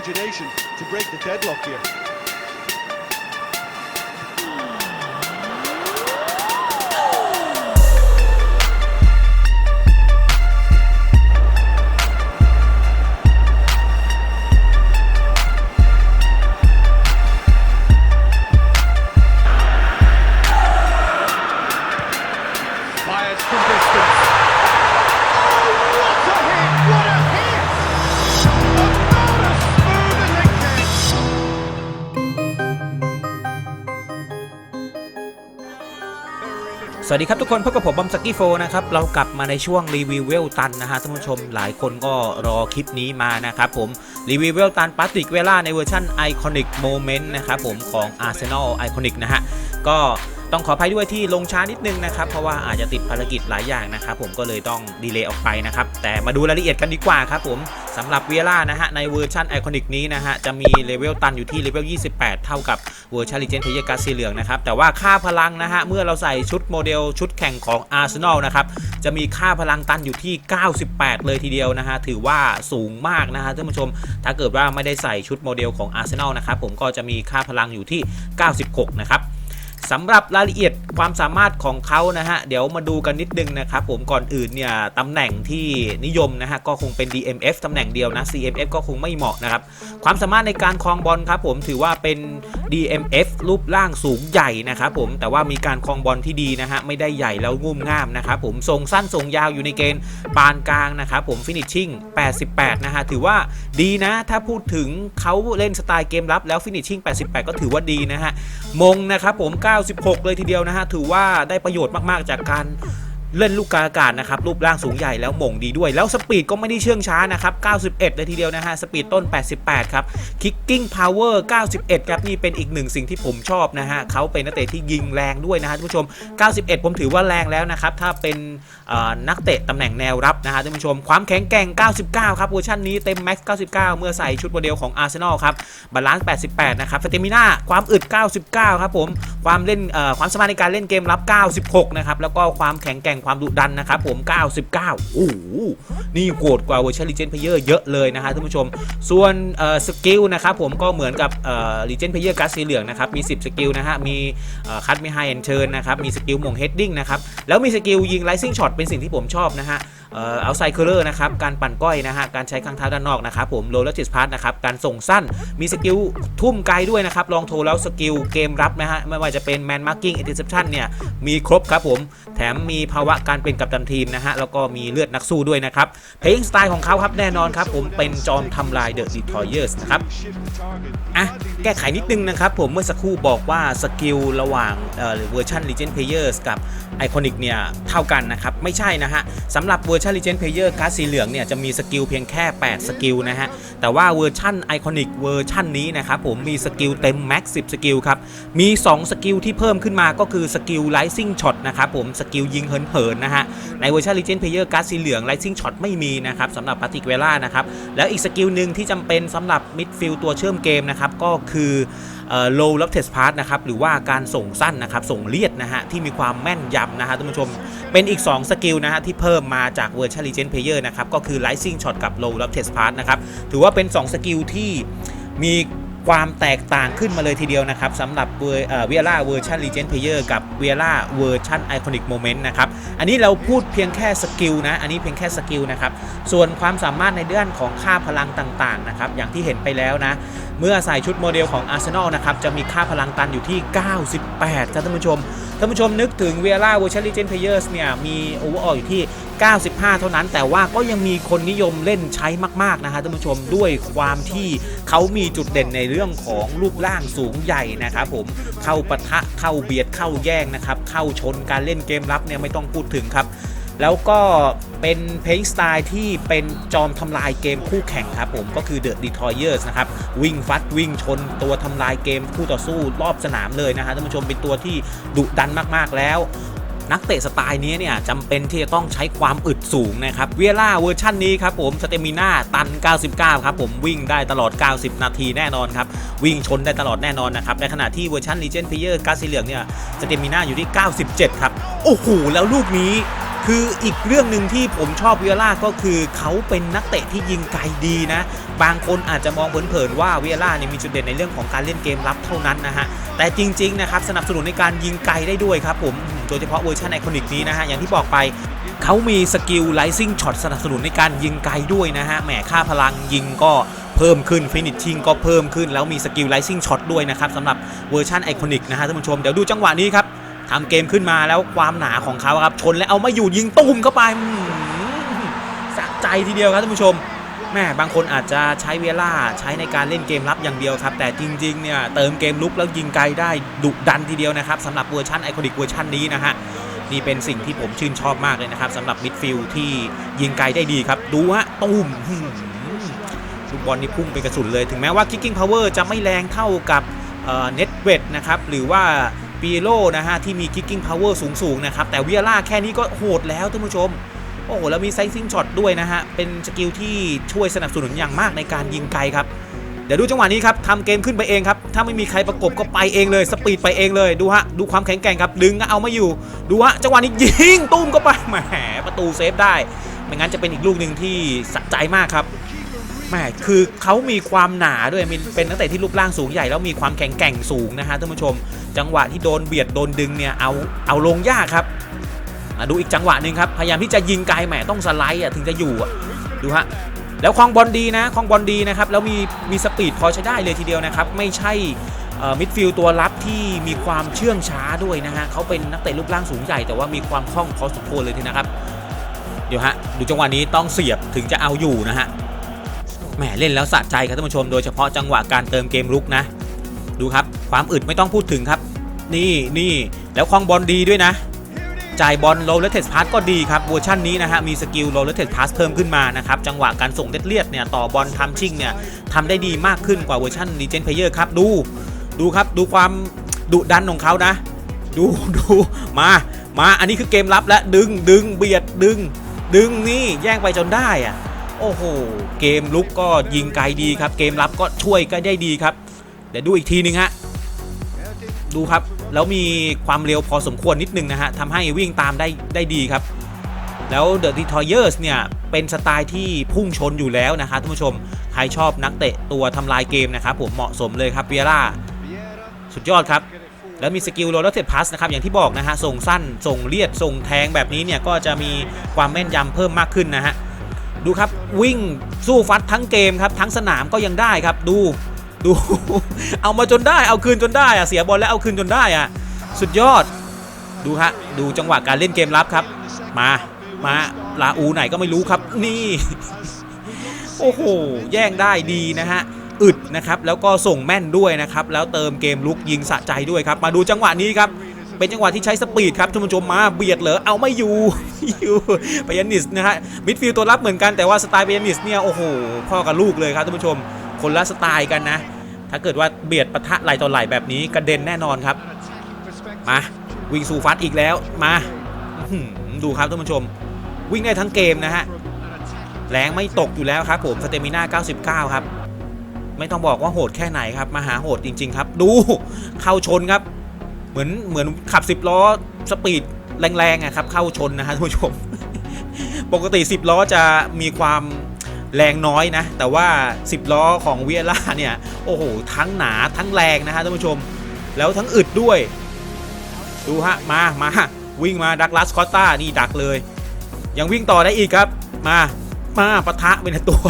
imagination to break the deadlock here. สวัสดีครับทุกคนพบกับผมบอมสกี้โฟนะครับเรากลับมาในช่วงรีวิวเวลตันนะฮะท่านผู้ชมหลายคนก็รอคลิปนี้มานะครับผมรีวิวเวลตันปาติกเวล่าในเวอร์ชันไอคอนิกโมเมนต์นะครับผมของอาร์เซนอลไอคอนิกนะฮะก็ ต้องขออภัยด้วยที่ลงช้านิดนึงนะครับ เพราะว่าอาจจะติดภารกิจหลายอย่างนะครับ ผมก็เลยต้องดีเลย์ออกไปนะครับ แต่มาดูรายละเอียดกันดีกว่าครับผมสำหรับเวล่านะฮะในเวอร์ชันไอคอนิกนี้นะฮะจะมีเลเวลตันอยู่ที่เลเวล 28 เท่ากับเวอร์ชันลีเจนเพย์กาสีเหลืองนะครับ แต่ว่าค่าพลังนะฮะเมื่อเราใส่ชุดโมเดลชุดแข่งของ Arsenal นะครับจะมีค่าพลังตันอยู่ที่ 98 เลยทีเดียวนะฮะถือว่าสูงมากนะฮะท่านผู้ชม ถ้าเกิดว่าไม่ได้ใส่ชุดโมเดลของ Arsenal นะครับผมก็จะมีค่าพลังอยู่ที่ 96 นะครับ สำหรับรายละเอียดความสามารถของเขานะฮะ เดี๋ยวมาดูกันนิดนึงนะครับผมก่อนอื่นเนี่ยตำแหน่งที่นิยมนะฮะ ก็คงเป็น DMF ตำแหน่งเดียวนะ CMF ก็คงไม่เหมาะนะครับ ความสามารถในการคลองบอลครับผมถือว่าเป็น DMF รูปร่างสูงใหญ่นะครับผมแต่ว่ามีการคลองบอลที่ดีนะฮะไม่ได้ใหญ่แล้วงุ่มง่ามนะครับผมทรงสั้นทรงยาวอยู่ในเกณฑ์ปานกลางนะครับผมฟินิชชิ่ง88 นะฮะถือว่าดีนะถ้าพูดถึงเขาเล่นสไตล์เกมรับแล้วฟินิชชิ่ง88 ก็ถือว่าดีนะฮะมงนะครับผม 96 เลยทีเดียวนะฮะถือว่าได้ประโยชน์มากๆจากการ เล่นลูกกาอากาศนะครับรูปร่างสูงใหญ่แล้วมงดีด้วย แล้วสปีดก็ไม่ได้เชื่องช้านะครับ 91 เลยทีเดียวนะฮะสปีดต้น 88 ครับ Kicking Power 91 ครับนี่เป็นอีกหนึ่งสิ่งที่ผมชอบนะฮะเขาเป็นนักเตะที่ยิงแรงด้วยนะฮะท่านผู้ชม 91 ผมถือว่าแรงแล้วนะครับถ้าเป็นนักเตะตำแหน่งแนวรับนะฮะท่านผู้ชม ความแข็งแกร่ง 99 ครับเวอร์ชันนี้เต็มแม็กซ์ 99 เมื่อใส่ชุดโมเดลของ Arsenal ครับบาลานซ์ 88 นะครับสเตมิน่าความอึด 99 ครับผมความเล่นความสามารถในการเล่นเกมรับ 96 นะครับแล้วก็ความแข็งแกร่งความดุดันนะครับผม 99 โอ้โห นี่โหดกว่าเวอร์ชันลีเจนเพเยอร์เยอะเลยนะฮะท่านผู้ชม ส่วนสกิลนะครับผมก็เหมือนกับเอ่อนเพเยอร์การ์ดสีเหลืองนะครับ มี 10 สกิลนะฮะ มีคัทไม่ไฮแอนเชิญนะครับ มีสกิลหม่งเฮดดิ้งนะครับ แล้วมีสกิลยิงไลซิ่งช็อตเป็นสิ่งที่ผมชอบนะฮะ เอ่อเอาไซเคอร์นะครับ การปั่นก้อยนะฮะ การใช้ข้างเท้าด้านนอกนะครับผมโรลเลอร์จิสพาร์นะครับ การส่งสั้น มีสกิลทุ่มไกลด้วยนะครับ ลองโทรแล้วสกิลเกมรับนะฮะ ไม่ว่าจะเป็นแมนมาร์กิ้งเอร์เซปชันเนี่ย มีครบครับผม แถมมีภาวะการเป็นกัปตันทีมนะฮะ แล้วก็มีเลือดนักสู้ด้วยนะครับ เพลงสไตล์ของเขาครับแน่นอนครับผม เป็นจอมทำลายเดอะดีทอยเออร์สนะครับ อะแก้ไขนิดนึงนะครับผมเมื่อสักครู่บอกว่าสกิลระหว่างเอ่อเวอร์ชัน Legend Players กับ Iconic เนี่ยเท่ากันนะครับ ไม่ใช่นะฮะสำหรับเวอร์ชัน Legend Player การ์ดสีเหลืองเนี่ยจะมีสกิลเพียงแค่ 8 สกิลนะฮะ แต่ว่าเวอร์ชัน Iconic เวอร์ชันนี้นะครับผมมีสกิลเต็มแม็ก10 สกิลครับ มี 2 สกิลที่เพิ่มขึ้นมาก็คือสกิล Rising Shot นะครับผมสกิลยิงเหินๆนะฮะในเวอร์ชัน Legend Player การ์ดสีเหลือง Rising Shot ไม่มีนะครับสำหรับปาติกเวล่านะครับแล้วอีกสกิลหนึ่งที่จำเป็นสำหรับมิดฟิลตัวเชื่อมเกมนะครับก็คือ low lob test pass นะครับ หรือว่าการส่งสั้นนะครับ ส่งเลียดนะฮะ ที่มีความแม่นยำนะฮะท่านผู้ชม เป็นอีก 2 สกิลนะฮะ ที่เพิ่มมาจากเวอร์ชัน Legend Player นะครับ ก็คือ Rising Shot กับ low lob test pass นะครับ ถือว่าเป็น 2 สกิลที่มีความแตกต่างขึ้นมาเลยทีเดียวนะครับสำหรับเวอร์เวียร่าเวอร์ชันลีเจนเพเยอร์กับ เวียร่าเวอร์ชัน Iconic Moment นะครับ อันนี้เราพูดเพียงแค่สกิลนะ อันนี้เพียงแค่สกิลนะครับ ส่วนความสามารถในเรื่องของค่าพลังต่างๆนะครับ อย่างที่เห็นไปแล้วนะ เมื่อใส่ชุดโมเดลของ Arsenal นะครับ จะมีค่าพลังตันอยู่ที่ 98 ครับท่านผู้ชม ท่านผู้ชมนึกถึงเวียร่าเวอร์ชัน Legend Players เนี่ย มีโอเวอร์อออยู่ที่ 95 เท่านั้น แต่ว่าก็ยังมีคนนิยมเล่นใช้มากๆนะฮะท่านผู้ชม ด้วยความที่เขามีจุดเด่นในเรื่องของรูปร่างสูงใหญ่นะครับผม เข้าปะทะ เข้าเบียด เข้าแย่งนะครับ เข้าชนการเล่นเกมรับเนี่ยไม่ต้องพูดถึงครับ แล้วก็เป็นเพลย์สไตล์ที่เป็นจอมทำลายเกมคู่แข่งครับผมก็คือ The Detroyers นะครับ วิ่งฟัดวิ่งชนตัวทำลายเกมคู่ต่อสู้รอบสนามเลยนะฮะท่านผู้ชมเป็นตัวที่ดุดันมากๆแล้ว นักเตะสไตล์นี้เนี่ยจำเป็นที่จะต้องใช้ความอึดสูงนะครับ เวียร่าเวอร์ชันนี้ครับผมสเตมิน่าตัน 99 ครับผมวิ่งได้ตลอด 90 นาทีแน่นอนครับ วิ่งชนได้ตลอดแน่นอนนะครับ ในขณะที่เวอร์ชันลีเจนด์เพเยอร์กาสีเหลืองเนี่ยสเตมิน่าอยู่ที่ 97 ครับ โอ้โหแล้วลูกนี้ คืออีกเรื่องหนึ่งที่ผมชอบวิเอล่าก็คือเขาเป็นนักเตะที่ยิงไกลดีนะ บางคนอาจจะมองเผินๆว่าวิเอล่าเนี่ยมีจุดเด่นในเรื่องของการเล่นเกมรับเท่านั้นนะฮะ แต่จริงๆนะครับสนับสนุนในการยิงไกลได้ด้วยครับผมโดยเฉพาะเวอร์ชันไอคอนิกนี้นะฮะ อย่างที่บอกไปเขามีสกิลไลซิ่งช็อตสนับสนุนในการยิงไกลด้วยนะฮะแหมค่าพลังยิงก็เพิ่มขึ้นฟินิชชิงก็เพิ่มขึ้น แล้วมีสกิลไลซิ่งช็อตด้วยนะครับสำหรับเวอร์ชันไอคอนิกนะฮะท่านผู้ชม เดี๋ยวดูจังหวะนี้ครับ ทำเกมขึ้นมาแล้วความหนาของเขาครับ ชนแล้วเอาไม่อยู่ยิงตุ้มเข้าไปสะใจทีเดียวครับท่านผู้ชมแม่บางคนอาจจะใช้เวลาใช้ในการเล่นเกมรับอย่างเดียวครับ แต่จริงๆเนี่ยเติมเกมลุกแล้วยิงไกลได้ดุดันทีเดียวนะครับสำหรับเวอร์ชันไอคอนิกเวอร์ชันนี้นะฮะนี่เป็นสิ่งที่ผมชื่นชอบมากเลยนะครับสำหรับมิดฟิลที่ยิงไกลได้ดีครับ ดูฮะตูมหืมลูกบอลนี่พุ่งเป็นกระสุนเลย ถึงแม้ว่า kicking power จะไม่แรงเท่ากับเน็ตเวดนะครับหรือว่า ปีโลนะฮะที่มี kicking power สูงๆนะครับแต่เวียร่าแค่นี้ก็โหดแล้วท่านผู้ชม โอ้โห แล้วมีไซซิ่งช็อตด้วยนะฮะ เป็นสกิลที่ช่วยสนับสนุนอย่างมากในการยิงไกลครับ เดี๋ยวดูจังหวะนี้ครับทำเกมขึ้นไปเองครับ ถ้าไม่มีใครประกบก็ไปเองเลย สปีดไปเองเลยดูฮะ ดูความแข็งแกร่งครับ ดึงก็เอาไม่อยู่ ดูฮะ จังหวะนี้ยิงตุ้มก็ไปแหมประตูเซฟได้ไม่งั้นจะเป็นอีกลูกหนึ่งที่สะใจมากครับ แหมคือเขามีความหนาด้วยมีเป็นนักเตะที่รูปร่างสูงใหญ่แล้วมีความแข็งแกร่งสูงนะฮะท่านผู้ชม จังหวะที่โดนเบียดโดนดึงเนี่ยเอาเอาลงยากครับดูอีกจังหวะหนึ่งครับพยายามที่จะยิงไกลแหมต้องสไลด์อะถึงจะอยู่ดูฮะแล้วคลองบอลดีนะคลองบอลดีนะครับแล้วมีมีสปีดพอใช้ได้เลยทีเดียวนะครับไม่ใช่มิดฟิลด์ตัวรับที่มีความเชื่องช้าด้วยนะฮะเขาเป็นนักเตะรูปร่างสูงใหญ่แต่ว่ามีความคล่องพอสมควรเลยทีนะครับ เดี๋ยวฮะดูจังหวะนี้ต้องเสียบถึงจะเอาอยู่นะฮะ แหมเล่นแล้วสะใจครับท่านผู้ชมโดยเฉพาะจังหวะการเติมเกมลุกนะ ดูครับความอึดไม่ต้องพูดถึงครับ นี่นี่แล้วคลองบอลดีด้วยนะจ่ายบอลโลเลเทสพาสก็ดีครับเวอร์ชันนี้นะฮะมีสกิลโลเลเทสพาสเพิ่มขึ้นมานะครับจังหวะการส่งเลียดเนี่ยต่อบอลทำชิ่งเนี่ยทำได้ดีมากขึ้นกว่าเวอร์ชันดีเจนเพเยอร์ครับดูดูครับดูความดุดันของเขานะ ดูดูมามาอันนี้คือเกมรับและดึงดึงเบียดดึง ดึงนี่แย่งไปจนได้อะ โอ้โห เกมลุกก็ยิงไกลดีครับ เกมรับก็ช่วยก็ได้ดีครับ เดี๋ยวดูอีกทีนึงฮะ ดูครับ แล้วมีความเร็วพอสมควรนิดนึงนะฮะทำให้วิ่งตามได้ได้ดีครับ แล้วเดอะ e ิทอยเ r อร์สเนี่ย เป็นสไตล์ที่พุ่งชนอยู่แล้วนะครับท่านผู้ชม ใครชอบนักเตะตัวทำลายเกมนะครับผมเหมาะสมเลยครับเปียร่า สุดยอดครับแล้วมีสกิลโรลเลอร์เทพาสนะครับอย่างที่บอกนะฮะส่งสั้น ส่งเลียด ส่งแทงแบบนี้เนี่ยก็จะมีความแม่นยำเพิ่มมากขึ้นนะฮะ ดูครับวิ่งสู้ฟัดทั้งเกมครับทั้งสนามก็ยังได้ครับดูดู เอามาจนได้เอาคืนจนได้อะเสียบอลแล้วเอาคืนจนได้อะสุดยอดดูฮะดูจังหวะการเล่นเกมรับครับ มามาลาอูไหนก็ไม่รู้ครับ นี่ โอ้โห แย่งได้ดีนะฮะอึดนะครับ แล้วก็ส่งแม่นด้วยนะครับ แล้วเติมเกมลุกยิงสะใจด้วยครับ มาดูจังหวะนี้ครับ เป็นจังหวะที่ใช้สปีดครับท่านผู้ชมมาเบียดเหรอเอาไม่อยู่อยู่เปียนิสนะฮะมิดฟิลด์ตัวรับเหมือนกันแต่ว่าสไตล์เปียนิสเนี่ยโอ้โหพ่อกับลูกเลยครับท่านผู้ชมคนละสไตล์กันนะ ถ้าเกิดว่าเบียดปะทะไหลต่อไหลแบบนี้กระเด็นแน่นอนครับ มาวิ่งสู่ฟัดอีกแล้วมาดูครับท่านผู้ชม วิ่งได้ทั้งเกมนะฮะแรงไม่ตกอยู่แล้วครับผมสเตมิน่า99 ครับ ไม่ต้องบอกว่าโหดแค่ไหนครับมาหาโหดจริง ๆ ครับ ดูเข้าชนครับ เหมือนเหมือนขับ 10 ล้อสปีดแรงๆอะครับเข้าชนนะฮะท่านผู้ชม ปกติ 10 ล้อจะมีความแรงน้อยนะ แต่ว่า 10 ล้อของเวียร่าเนี่ย โอ้โห ทั้งหนาทั้งแรงนะฮะท่านผู้ชม แล้วทั้งอึดด้วย ดูฮะ มามาวิ่งมาดักลัสคอตตานี่ดักเลย ยังวิ่งต่อได้อีกครับ มามาปะทะเป็นตัว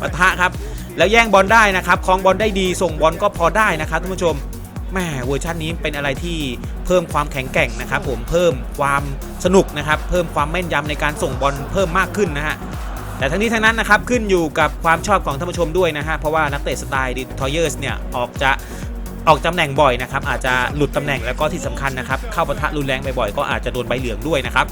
ปะทะครับ แล้วแย่งบอลได้นะครับคลองบอลได้ดีส่งบอลก็พอได้นะครับท่านผู้ชม แหม่เวอร์ชันนี้เป็นอะไรที่เพิ่มความแข็งแกร่งนะครับผมเพิ่มความสนุกนะครับเพิ่มความแม่นยำในการส่งบอลเพิ่มมากขึ้นนะฮะแต่ทั้งนี้ทั้งนั้นนะครับขึ้นอยู่กับความชอบของท่านผู้ชมด้วยนะฮะเพราะว่านักเตะสไตล์ดิทอยเออร์สเนี่ยออกจะออกตำแหน่งบ่อยนะครับอาจจะหลุดตำแหน่งแล้วก็ที่สำคัญนะครับเข้าปะทะรุนแรงบ่อยๆก็อาจจะโดนใบเหลืองด้วยนะครับ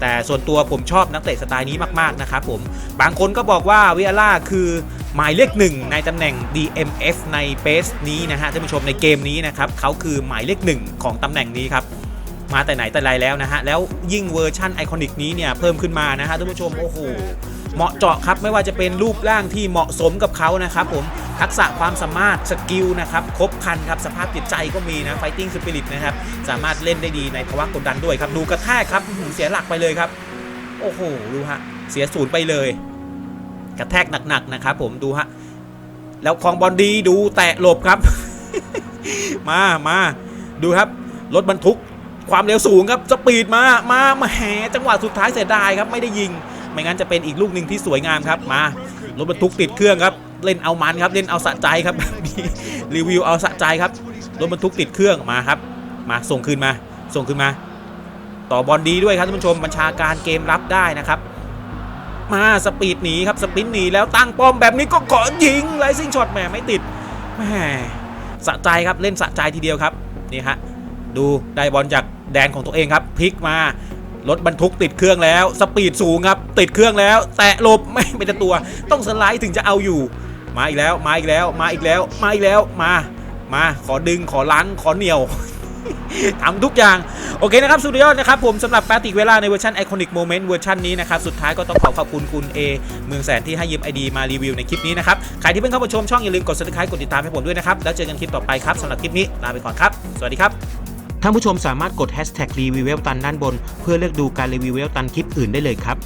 แต่ส่วนตัวผมชอบนักเตะสไตล์นี้มากๆนะครับผมบางคนก็บอกว่าวิอาล่าคือ หมายเลขหนึ่งในตำแหน่ง DMF ในเบสนี้นะฮะท่านผู้ชมในเกมนี้นะครับเขาคือหมายเลขหนึ่งของตำแหน่งนี้ครับมาแต่ไหนแต่ไรแล้วนะฮะแล้วยิ่งเวอร์ชั่นไอคอนิกนี้เนี่ยเพิ่มขึ้นมานะฮะท่านผู้ชมโอ้โหเหมาะเจาะครับไม่ว่าจะเป็นรูปร่างที่เหมาะสมกับเขานะครับผมทักษะความสามารถสกิลนะครับครบครันครับสภาพจิตใจก็มีนะ Fighting Spirit นะครับสามารถเล่นได้ดีในภาวะกดดันด้วยครับดูกระแทกครับหือเสียหลักไปเลยครับ โอ้โหดูฮะเสียศูนย์ไปเลย กระแทกหนักๆนะครับผมดูฮะแล้วคลองบอลดีดูแตะหลบครับ มามาดูครับ รถบรรทุกความเร็วสูงครับสปีดมามามาแหจังหวะสุดท้ายเสียดายครับไม่ได้ยิง ไม่งั้นจะเป็นอีกลูกหนึ่งที่สวยงามครับมารถบรรทุกติดเครื่องครับ เล่นเอามันครับเล่นเอาสะใจครับรีวิวเอาสะใจครับรถบรรทุกติดเครื่องมาครับ มาส่งคืนมา ส่งคืนมา ต่อบอลดีด้วยครับท่านผู้ชมบัญชาการเกมรับได้นะครับ มาสปีดหนีครับสปินหนีแล้วตั้งป้อมแบบนี้ก็ขอยิงไลซิ่งช็อตแหมไม่ติดแหมสะใจครับเล่นสะใจทีเดียวครับนี่ฮะดูได้บอลจากแดนของตัวเองครับพลิกมารถบรรทุกติดเครื่องแล้ว สปีดสูงครับ ติดเครื่องแล้ว แตะหลบไม่เป็นตัว ต้องสไลด์ถึงจะเอาอยู่ มาอีกแล้ว มาอีกแล้ว มาอีกแล้ว มาอีกแล้ว มา มา ขอดึง ขอล้าง ขอเหนียว ทำทุกอย่าง โอเคนะครับ สุดยอดนะครับ ผมสำหรับปติกเวลาในเวอร์ชัน Iconic Moment เวอร์ชันนี้นะครับ สุดท้ายก็ต้องขอขอบคุณคุณ A เมืองแสนที่ให้ยืมไอดีมารีวิวในคลิปนี้นะครับ ใครที่เพิ่งเข้ามาชมช่องอย่าลืมกด subscribe กดติดตามให้ผมด้วยนะครับ แล้วเจอกันคลิปต่อไปครับสำหรับคลิปนี้ลาไปก่อนครับ สวัสดีครับท่านผู้ชมสามารถกด hashtag รีวิวเวลตันด้านบน เพื่อเลือกดูการรีวิวเวลตันคลิปอื่นได้เลยครับ